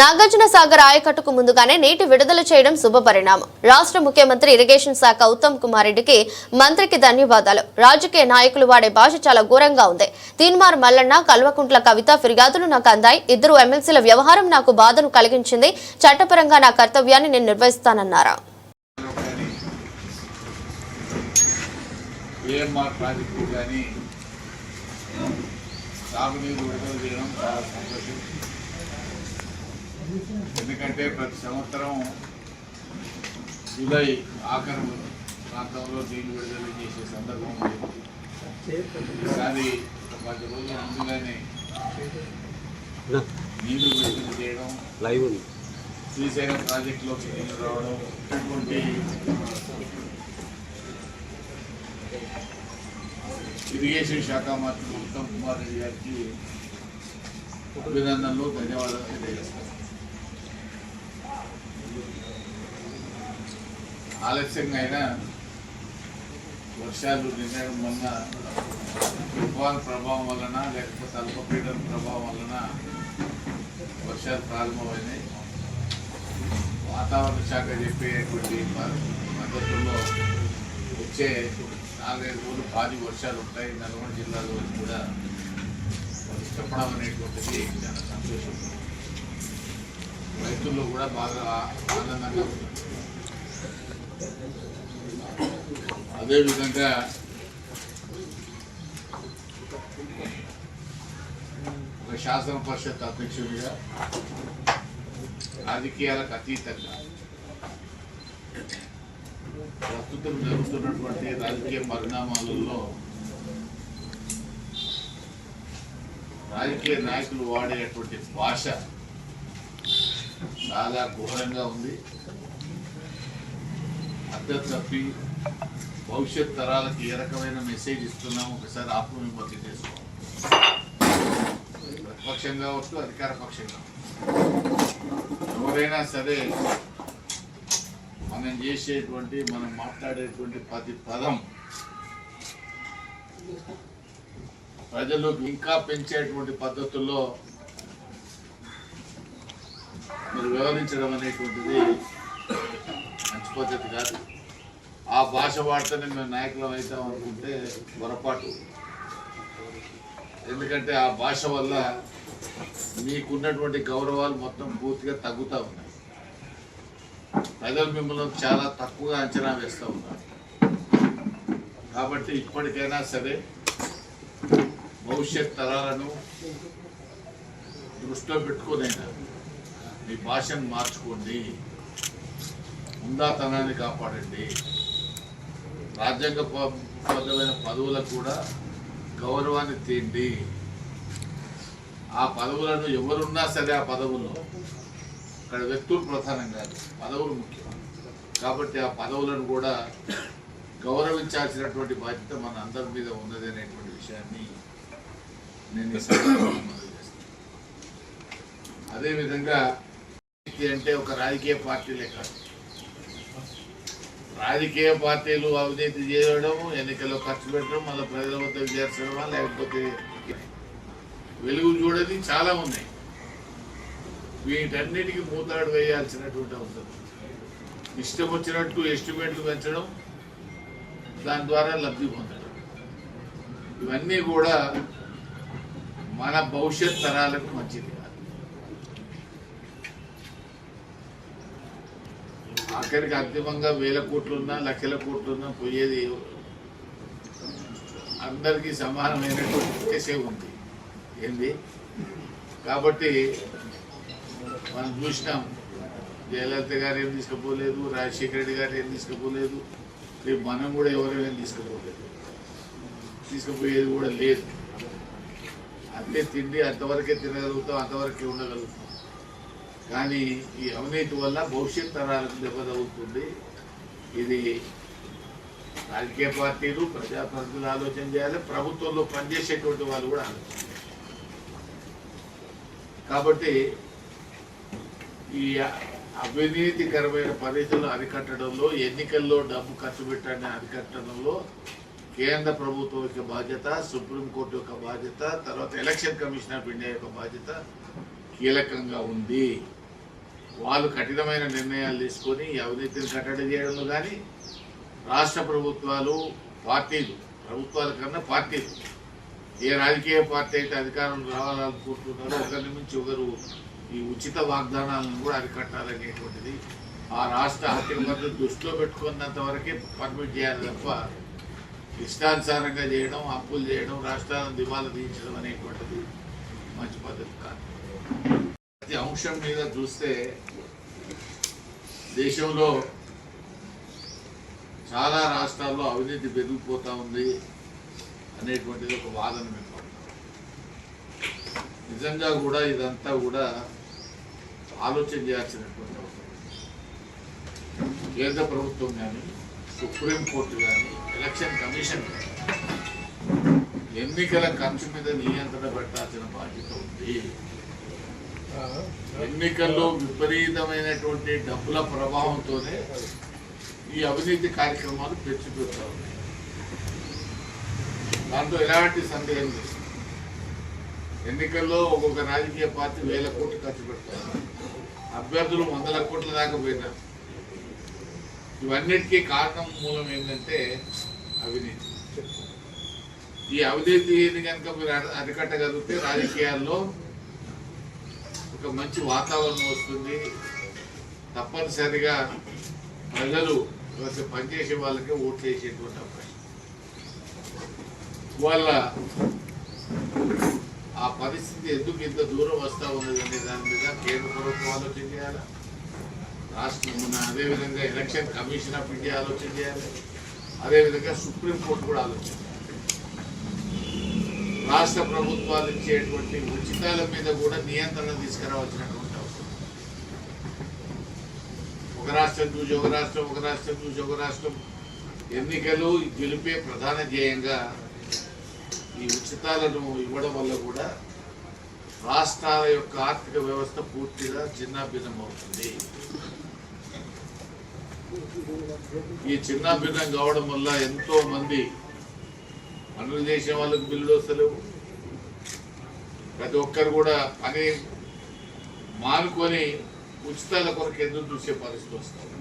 నాగార్జున సాగర్ ఆయకట్టుకు ముందుగానే నీటి విడుదల చేయడం శుభపరిణామం. రాష్ట్ర ముఖ్యమంత్రి ఇరిగేషన్ శాఖ ఉత్తమ్ కుమార్ రెడ్డికి మంత్రికి ధన్యవాదాలు. రాజకీయ నాయకులు వాడే భాష చాలా ఘోరంగా ఉంది. తీన్మార్ మల్లన్న కల్వకుంట్ల కవిత ఫిర్యాదులు నాకు అందాయి. ఇద్దరు ఎమ్మెల్సీల వ్యవహారం నాకు బాధను కలిగించింది. చట్టపరంగా నా కర్తవ్యాన్ని నేను నిర్వహిస్తానన్నారా? ఏఎంఆర్ ప్రాజెక్టు కానీ సాగునీరు విడుదల చేయడం చాలా సంతోషం. ఎందుకంటే ప్రతి సంవత్సరం జూలై ఆఖరు ప్రాంతంలో నీళ్ళు విడుదల చేసే సందర్భం ఉంది. ఈసారి పది రోజుల ముందుగానే నీళ్ళు విడుదల చేయడం లైవ్ శ్రీశైలం ప్రాజెక్టులోకి నీళ్ళు రావడం ఇటువంటి ఇరిగేషన్ శాఖ మంత్రి ఉత్తమ్ కుమార్ రెడ్డి గారికి అభినందనలు ధన్యవాదాలు తెలియజేస్తాను. ఆలస్యంగా అయినా వర్షాలు నిన్న మొన్న తుఫాన్ ప్రభావం వలన లేకపోతే అల్పపీడన ప్రభావం వలన వర్షాలు ప్రారంభమైనాయి. వాతావరణ శాఖ చెప్పేటువంటి పద్ధతుల్లో వచ్చే నాలుగైదు రోజులు భారీ వర్షాలు ఉంటాయి. నల్గొండ జిల్లాలో అని కూడా చెప్పడం అనేటువంటిది చాలా సంతోషం. రైతుల్లో కూడా బాగా ఆనందంగా ఉంది. అదేవిధంగా ఒక శాసన పరిషత్ అధ్యక్షుడిగా రాజకీయాలకు అతీతంగా ప్రస్తుతం జరుగుతున్నటువంటి రాజకీయ పరిణామాలలో రాజకీయ నాయకులు వాడేటువంటి భాష చాలా ఘోరంగా ఉంది. అర్థం తప్పి భవిష్యత్ తరాలకు ఏ రకమైన మెసేజ్ ఇస్తున్నాము ఒకసారి ఆత్మవిమర్శ చేసుకోవాలి. ప్రతిపక్షం కావచ్చు అధికార పక్షం కావచ్చు ఎవరైనా సరే మనం చేసేటువంటి మనం మాట్లాడేటువంటి ప్రతి పదం ప్రజలు ఇంకా పెంచేటువంటి పద్ధతుల్లో మీరు వివరించడం అనేటువంటిది మంచి పద్ధతి కాదు. ఆ భాష వాడితేనే మేము నాయకులం అవుతాం అనుకుంటే పొరపాటు. ఎందుకంటే ఆ భాష వల్ల మీకున్నటువంటి గౌరవాలు మొత్తం పూర్తిగా తగ్గుతూ ఉన్నాయి. ప్రజలు మిమ్మల్ని చాలా తక్కువగా అంచనా వేస్తూ ఉన్నారు. కాబట్టి ఇప్పటికైనా సరే భవిష్యత్ తరాలను దృష్టిలో పెట్టుకోదైనా మీ భాషను మార్చుకోండి. ఉందాతనాన్ని కాపాడండి. రాజ్యాంగబద్ధమైన పదవులకు కూడా గౌరవాన్ని తీండి. ఆ పదవులను ఎవరున్నా సరే ఆ పదవుల్లో అక్కడ వ్యక్తులు ప్రధానం కాదు పదవులు ముఖ్యం. కాబట్టి ఆ పదవులను కూడా గౌరవించాల్సినటువంటి బాధ్యత మన అందరి మీద ఉన్నది అనేటువంటి విషయాన్ని నేను ఈ సందర్భంగా అదేవిధంగా అంటే ఒక రాజకీయ పార్టీలే కాదు. రాజకీయ పార్టీలు అవినీతి చేయడం ఎన్నికల్లో ఖర్చు పెట్టడం మళ్ళీ ప్రజల వద్దకు చేర్చడమా లేకపోతే వెలుగు చూడని చాలా ఉన్నాయి. వీటన్నిటికీ మూతాడు వేయాల్సినటువంటి అవసరం. ఇష్టం వచ్చినట్టు ఎస్టిమేట్లు పెంచడం దాని ద్వారా లబ్ధి పొందడం. ఇవన్నీ కూడా మన భవిష్యత్ తరాలకు మంచిది. అక్కడికి అంతిమంగా వేల కోట్లున్నా లక్షల కోట్లున్నా పోయేది అందరికీ సమానమైనటువంటి కేసే ఉంది. ఏంది? కాబట్టి మనం చూసినాం జయలలిత గారు ఏం తీసుకుపోలేదు రాజశేఖర రెడ్డి గారు ఏం తీసుకుపోలేదు రేపు మనం కూడా ఎవరు తీసుకుపోలేదు. తీసుకుపోయేది కూడా లేదు. అంతే తిండి అంతవరకే తినగలుగుతాం అంతవరకే ఉండగలుగుతాం. కానీ ఈ అవినీతి వల్ల భవిష్యత్ తరాలకు దెబ్బతగుతుంది. ఇది రాజకీయ పార్టీలు ప్రజాప్రతినిధులు ఆలోచన చేయాలి. ప్రభుత్వంలో పనిచేసేటువంటి వాళ్ళు కూడా ఆలోచన కాబట్టి ఈ అవినీతికరమైన పరిధులు అరికట్టడంలో ఎన్నికల్లో డబ్బు ఖర్చు పెట్టడాన్ని అరికట్టడంలో కేంద్ర ప్రభుత్వం యొక్క బాధ్యత సుప్రీంకోర్టు యొక్క బాధ్యత తర్వాత ఎలక్షన్ కమిషన్ ఆఫ్ ఇండియా యొక్క బాధ్యత కీలకంగా ఉంది. వాళ్ళు కఠినమైన నిర్ణయాలు తీసుకొని అవినీతిని కట్టడి చేయడంలో కానీ రాష్ట్ర ప్రభుత్వాలు పార్టీలు ప్రభుత్వాల కన్నా పార్టీలు. ఏ రాజకీయ పార్టీ అయితే అధికారం రావాలనుకుంటున్నారో ఒకరి నుంచి ఒకరు ఈ ఉచిత వాగ్దానాలను కూడా అరికట్టాలనేటువంటిది ఆ రాష్ట్ర ఆర్థిక పరిస్థితి దృష్టిలో పెట్టుకున్నంత వరకే పర్మిట్ చేయాలి తప్ప ఇష్టానుసారంగా చేయడం అప్పులు చేయడం రాష్ట్రాలను దివాలా తీయించడం అనేటువంటిది మంచి పద్ధతి కాదు. ప్రతి అంశం మీద చూస్తే దేశంలో చాలా రాష్ట్రాల్లో అవినీతి పెరిగిపోతూ ఉంది అనేటువంటిది ఒక వాదన మేము నిజంగా కూడా ఇదంతా కూడా ఆలోచన చేయాల్సినటువంటి అవసరం కేంద్ర ప్రభుత్వం కానీ సుప్రీంకోర్టు కానీ ఎలక్షన్ కమిషన్ ఎన్నికల ఖర్చు మీద నియంత్రణ పెట్టాల్సిన బాధ్యత ఉంది. ఎన్నికల్లో విపరీతమైనటువంటి డబ్బుల ప్రభావంతోనే ఈ అవినీతి కార్యక్రమాలు పెంచుతూ ఉన్నాయి దాంట్లో ఎలాంటి సందేహం లేదు. ఎన్నికల్లో ఒక్కొక్క రాజకీయ పార్టీ వేల కోట్లు ఖర్చు పెడతారు. అభ్యర్థులు వందల కోట్ల దాకా పోయినారు ఇవన్నిటికీ కారణం మూలం ఏంటంటే అవినీతి. ఈ అవినీతిని కనుక మీరు అరికట్టగలిగితే రాజకీయాల్లో ఒక మంచి వాతావరణం వస్తుంది. తప్పనిసరిగా ప్రజలు లేకపోతే పనిచేసే వాళ్ళకే ఓట్లు వేసేటువంటి అవకాశం. వాళ్ళ ఆ పరిస్థితి ఎందుకు ఇంత దూరం వస్తా ఉన్నది అనే దాని మీద కేంద్ర ప్రభుత్వం ఆలోచన చేయాలి? రాష్ట్రం మన అదేవిధంగా ఎలక్షన్ కమిషన్ ఆఫ్ ఇండియా ఆలోచన చేయాలి? అదేవిధంగా సుప్రీంకోర్టు కూడా ఆలోచన రాష్ట్ర ప్రభుత్వాలు ఇచ్చేటువంటి ఉచితాల మీద కూడా నియంత్రణ తీసుకురావాల్సినటువంటి అవసరం. ఒక రాష్ట్రం చూసి ఒక రాష్ట్రం ఒక రాష్ట్రం చూసి ఒక రాష్ట్రం. ఎన్నికలు గెలిపే ప్రధాన ధ్యేయంగా ఈ ఉచితాలను ఇవ్వడం వల్ల కూడా రాష్ట్రాల యొక్క ఆర్థిక వ్యవస్థ పూర్తిగా చిన్నాభిన్నం అవుతుంది ఈ చిన్నాభిన్నం కావడం వల్ల ఎంతో మంది పనులు చేసే వాళ్ళకి బిల్లులు వస్తలేవు. ప్రతి ఒక్కరు కూడా పని మానుకొని ఉచితాల కొరకు ఎదురు చూసే పరిస్థితి వస్తుంది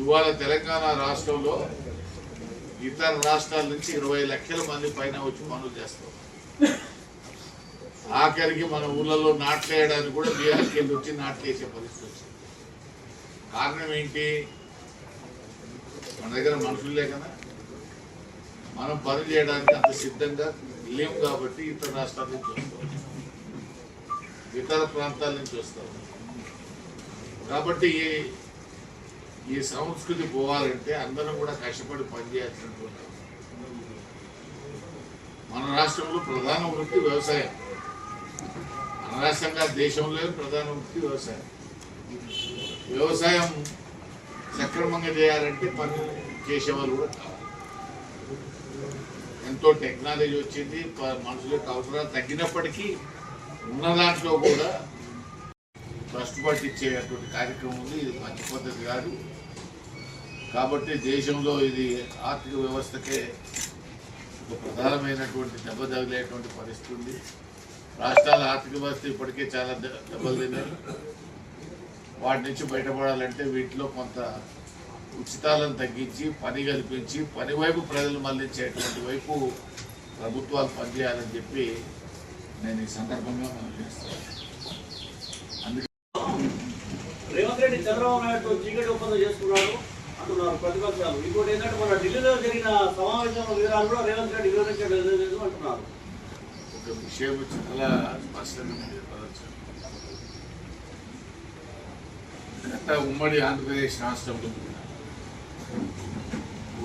ఇవాళ తెలంగాణ రాష్ట్రంలో ఇతర రాష్ట్రాల నుంచి ఇరవై లక్షల మంది పైన వచ్చి పనులు చేస్తాం ఆఖరికి మన ఊళ్ళలో నాట్లేయడానికి కూడా బీఆర్కి వెళ్ళి వచ్చి నాట్లేసే పరిస్థితి వచ్చింది. కారణం ఏంటి? మన దగ్గర మనుషులు లేకనా మనం పని చేయడానికి అంత సిద్ధంగా లేవు కాబట్టి ఇతర రాష్ట్రాల నుంచి వస్తాం. ఇతర ప్రాంతాల నుంచి వస్తాం. కాబట్టి ఈ- ఈ సంస్కృతి పోవాలంటే అందరం కూడా కష్టపడి పనిచేయాల్సినటువంటి అవసరం. మన రాష్ట్రంలో ప్రధాన వృత్తి వ్యవసాయం. మన రాష్ట్రంగా దేశంలో ప్రధాన వృత్తి వ్యవసాయం. వ్యవసాయం సక్రమంగా చేయాలంటే పని చేసేవాళ్ళు కూడా కావాలి. ఎంతో టెక్నాలజీ వచ్చింది మనుషులకు అవసరం తగ్గినప్పటికీ ఉన్న దాంట్లో కూడా ట్రస్ట్ పట్టించేటువంటి కార్యక్రమం ఉంది. ఇది మంచి పద్ధతి కాదు. కాబట్టి దేశంలో ఇది ఆర్థిక వ్యవస్థకే ఒక ప్రధానమైనటువంటి దెబ్బ తగిలేటువంటి పరిస్థితి ఉంది. రాష్ట్రాల ఆర్థిక వ్యవస్థ ఇప్పటికే చాలా దె- దెబ్బలు తిన్నాయి వాటి నుంచి బయటపడాలంటే వీటిలో కొంత ఉచితాలను తగ్గించి పని కల్పించి పని వైపు ప్రజలు మళ్ళించేటువంటి వైపు ప్రభుత్వాలు పనిచేయాలని చెప్పి నేను ఈ సందర్భంగా మనం చేస్తాను అందుకే రేవంత్ రెడ్డి చంద్రబాబు నాయుడు చీకటి ఒప్పందం చేసుకున్నాడు అంటున్నారు ప్రతిపక్షాలు. ఇంకోటి ఏంటంటే మన ఢిల్లీలో జరిగిన వివరాలు కూడా రేవంత్ రెడ్డి వివరించడం లేదు అంటున్నారు. ఒక విషయం చాలా స్పష్టంగా చెప్పదలుచుకున్నాను. గత ఉమ్మడి ఆంధ్రప్రదేశ్ రాష్ట్రంలో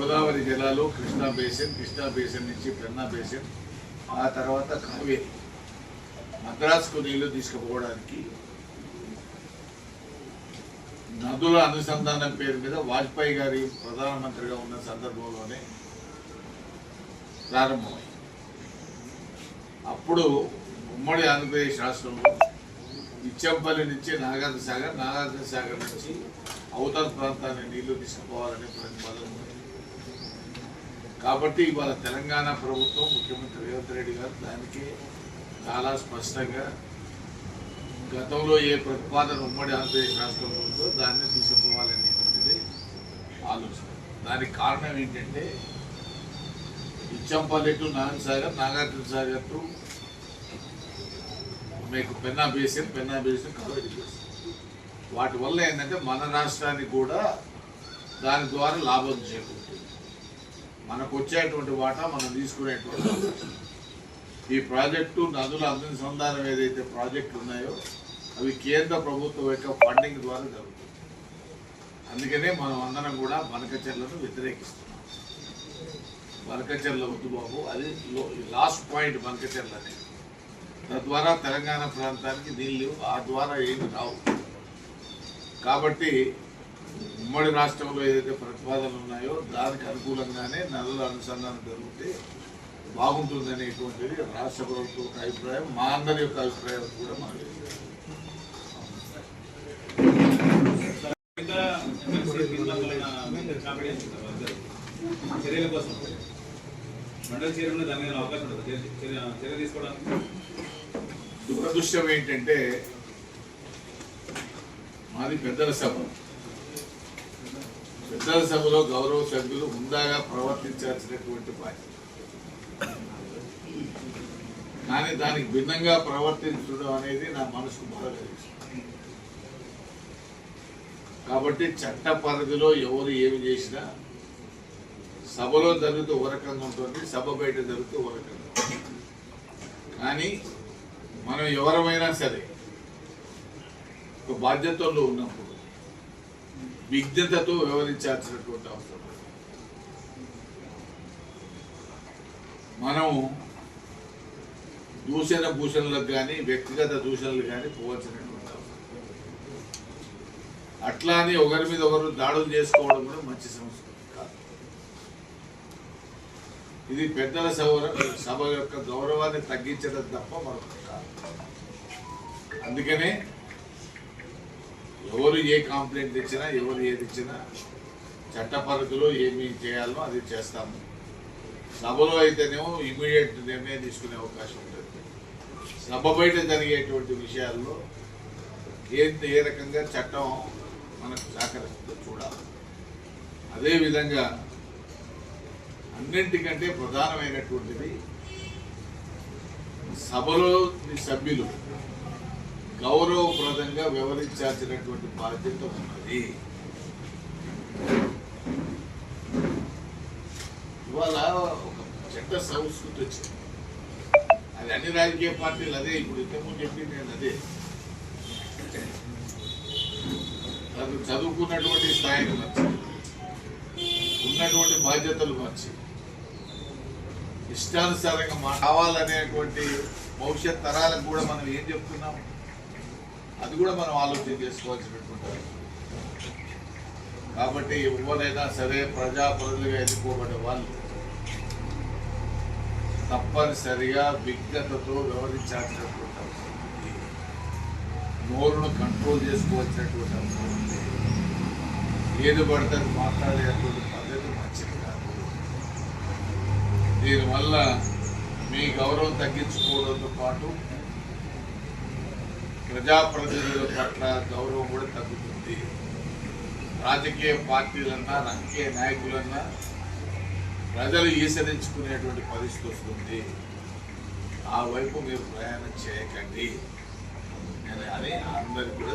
గోదావరి జిల్లాలో కృష్ణా బేసిన్ కృష్ణా బేసిన్ నుంచి పెన్నా బేసిన్ ఆ తర్వాత కావేరి మద్రాసుకు నీళ్ళు తీసుకుపోవడానికి నదుల అనుసంధానం పేరు మీద వాజ్పేయి గారి ప్రధానమంత్రిగా ఉన్న సందర్భంలోనే ప్రారంభమైంది అప్పుడు ఉమ్మడి ఆంధ్రప్రదేశ్ రాష్ట్రంలో ఇచ్చంపల్లి నుంచి నాగార్జున సాగర్ నాగార్జున సాగర్ నుంచి అవతల ప్రాంతాన్ని నీళ్ళు తీసుకుపోవాలనే ప్రతిపాదన ఉంది. కాబట్టి ఇవాళ తెలంగాణ ప్రభుత్వం ముఖ్యమంత్రి రేవంత్ రెడ్డి గారు దానికి చాలా స్పష్టంగా గతంలో ఏ ప్రతిపాదన ఉమ్మడి ఆంధ్రప్రదేశ్ రాష్ట్రంలో ఉందో దాన్ని తీసుకుపోవాలనేటువంటిది ఆలోచన. దానికి కారణం ఏంటంటే ఇచ్చంపల్లి టు నారాయణ సాగర్ నాగార్జున సాగర్ టు మీకు Penna basin Penna basin Kaveri basin వాటి వల్ల ఏంటంటే మన రాష్ట్రానికి కూడా దాని ద్వారా లాభం చేకూరుతుంది. మనకు వచ్చేటువంటి వాటా మనం తీసుకునేటువంటి ఈ ప్రాజెక్టు నదుల అనుసంధానం ఏదైతే ప్రాజెక్టులు ఉన్నాయో అవి కేంద్ర ప్రభుత్వం యొక్క ఫండింగ్ ద్వారా జరుగుతుంది అందుకనే మనం అందరం కూడా బనకచర్లను వ్యతిరేకిస్తున్నాం. బనకచర్ల వద్దు బాబు అది లాస్ట్ పాయింట్ బనకచెర్ల అనేది తద్వారా తెలంగాణ ప్రాంతానికి నీళ్ళు ఆ ద్వారా ఏమి రావు. కాబట్టి ఉమ్మడి రాష్ట్రంలో ఏదైతే ప్రతిపాదనలు ఉన్నాయో దానికి అనుకూలంగానే నదుల అనుసంధానం జరిగితే బాగుంటుంది అనేటువంటిది రాష్ట్ర ప్రభుత్వం ఒక అభిప్రాయం మా అందరి యొక్క అభిప్రాయం కూడా అందరూ. చర్యల కోసం. మండల చైర్మన్ దాని మీద అవకాశం ఉంటుంది చర్య తీసుకోవడానికి? దురదృష్టం ఏంటంటే మాది పెద్దల సభ. పెద్దల సభలో గౌరవ సభ్యులు హుందాగా ప్రవర్తించాల్సినటువంటి బాధ్యత కానీ దానికి భిన్నంగా ప్రవర్తించడం అనేది నా మనసుకు బాధ కాబట్టి చట్ట పరిధిలో ఎవరు ఏమి చేసినా సభలో జరుగుతూ ఉరకంగా రకంగా ఉంటుంది సభ బయట జరుగుతూ ఉరకంగా రకంగా కానీ మనం ఎవరమైనా సరే ఒక బాధ్యతల్లో ఉన్నప్పుడు విజ్ఞతతో వ్యవహరించాల్సినటువంటి అవసరం. మనం దూషణ భూషణలకు కానీ వ్యక్తిగత దూషణలు కానీ పోవాల్సినటువంటి అవసరం. అట్లానే ఒకరి మీద ఒకరు దాడులు చేసుకోవడం కూడా మంచి సంస్కృతి కాదు. ఇది పెద్దల సభ సభ యొక్క గౌరవాన్ని తగ్గించడం తప్ప మరొకటి కాదు. అందుకనే ఎవరు ఏ కంప్లైంట్ ఇచ్చినా ఎవరు ఏది ఇచ్చినా చట్ట పరిధిలో ఏమి చేయాలో అది చేస్తాము. సభలో అయితేనేమో ఇమీడియట్ నిర్ణయం తీసుకునే అవకాశం ఉంటుంది. సభ బయట జరిగేటువంటి విషయాల్లో ఏ ఏ రకంగా చట్టం మనకు సహకరిస్తుందో చూడాలి. అదేవిధంగా అన్నింటికంటే ప్రధానమైనటువంటిది సభలోని సభ్యులు గౌరవప్రదంగా వివరించాల్సినటువంటి బాధ్యత ఉన్నది. ఇవాళ ఒక చెడ్డ సంస్కృతి వచ్చింది. అది అన్ని రాజకీయ పార్టీలు అదే. ఇప్పుడు ఇంతకుముందు చెప్పింది నేను అదే. తను చదువుకున్నటువంటి స్థాయిని వచ్చి ఉన్నటువంటి బాధ్యతలు వచ్చి ఇష్టానుసారంగా మా కావాలనేటువంటి భవిష్యత్ తరాలకు కూడా మనం ఏం చెప్తున్నాం? అది కూడా మనం ఆలోచన చేసుకోవాల్సినటువంటి అవసరం. కాబట్టి ఎవరైనా సరే ప్రజాప్రతినిధిగా ఎన్నుకోబడే వాళ్ళు తప్పనిసరిగా విజ్ఞతతో వ్యవహరించాల్సినటువంటి అవసరం ఉంది. నోరును కంట్రోల్ చేసుకోవాల్సినటువంటి అవసరం ఉంది. ఏది పడితే మాట్లాడేటువంటి పద్ధతి మంచిది కాదు. దీనివల్ల మీ గౌరవం తగ్గించుకోవడంతో పాటు ప్రజాప్రతినిధుల పట్ల గౌరవం కూడా తగ్గుతుంది. రాజకీయ పార్టీలన్నా రాజకీయ నాయకులన్నా ప్రజలు ఈసరించుకునేటువంటి పరిస్థితి వస్తుంది. ఆ వైపు మీరు ప్రయాణం చేయకండి. నేను అని అందరికీ కూడా